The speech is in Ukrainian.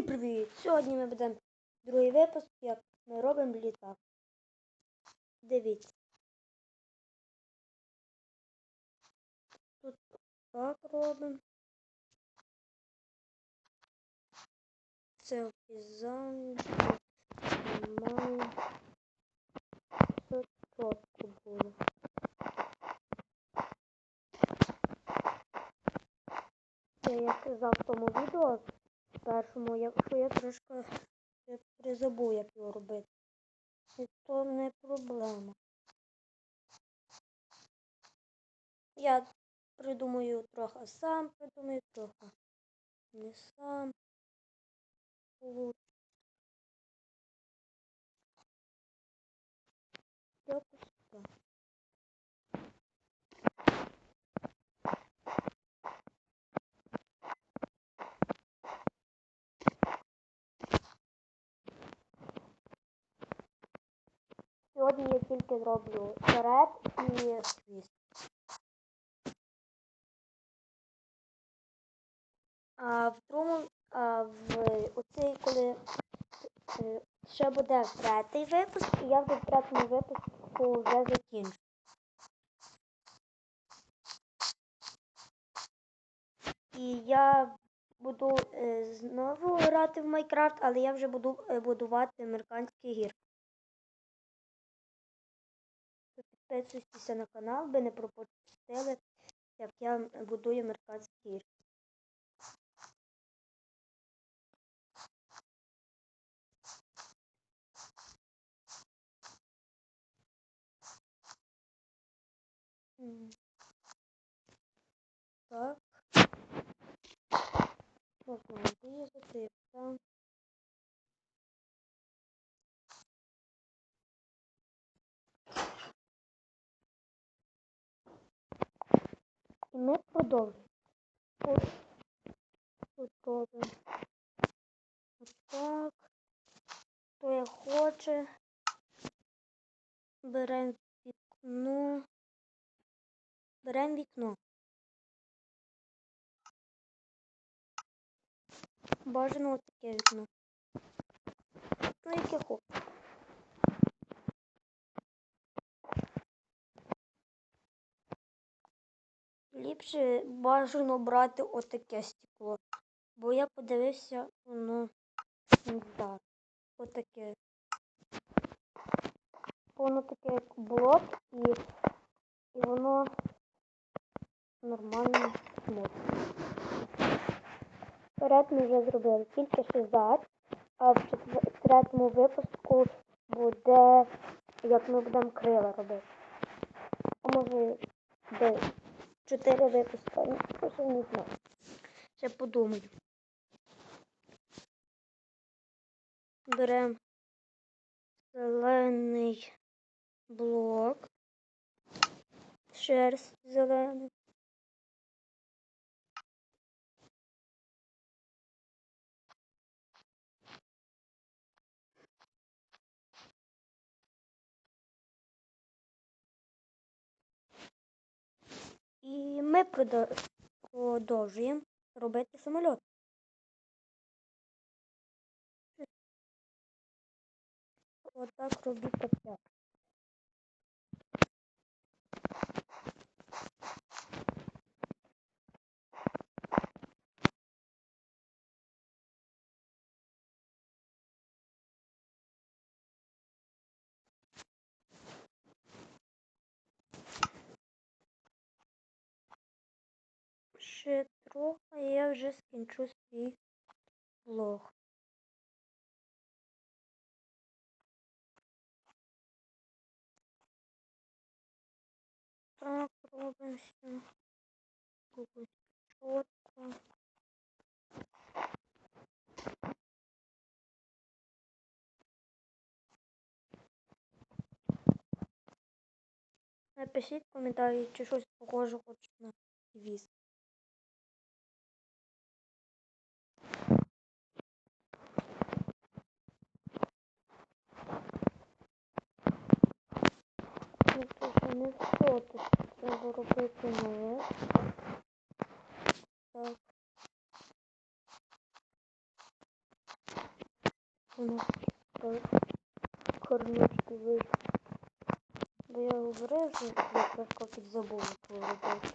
Всім привіт! Сьогодні ми будемо другий випуск, як ми робимо літак. Дивіться. Тут так робимо. Це знімаємо. Все чітко було. Це я казав в тому відео першому, якщо я трошки призабув, як його робити. То не проблема. Я придумаю трохи сам, придумаю трохи не сам. От. Якось так. Сьогодні я тільки зроблю перед і хвіст. А в другому, а в оцей, коли е, ще буде третій випуск, і я в третьому випуску вже закінчу. І я буду е, знову грати в Майнкрафт, але я вже буду е, будувати американські гірки. Підписуйтеся на канал, ви не пропустили, як я будую американські гірки. М. Так. Можна ми продовжуємо. Ось. Отак. Хто як хоче. Беремо вікно. Беремо вікно. Бажано таке вікно. Ну, яке хоче. Ліпше бажано брати отаке стекло. Бо я подивився, воно не так. Отаке. Воно таке як блок і, і воно нормально смотрить. Вперед ми вже зробили тільки ще зад, а в третьому випуску буде, як ми будемо крила робити. А може де чотири випуска, ну, просто не знаю. Ще подумаю. Беремо зелений блок, шерсть зелений. Ми продовжуємо робити самоліт. Отак робіть так. Ще трохи і я вже скінчу свій влог. Так, робимося. Якось чітко. Напишіть в коментарі, чи щось похоже хочете на віз. Ну, це что, тут треба робити нове. Так. у нас корнички вийшли. Бо я говорив, що я трошки підзабув роботу.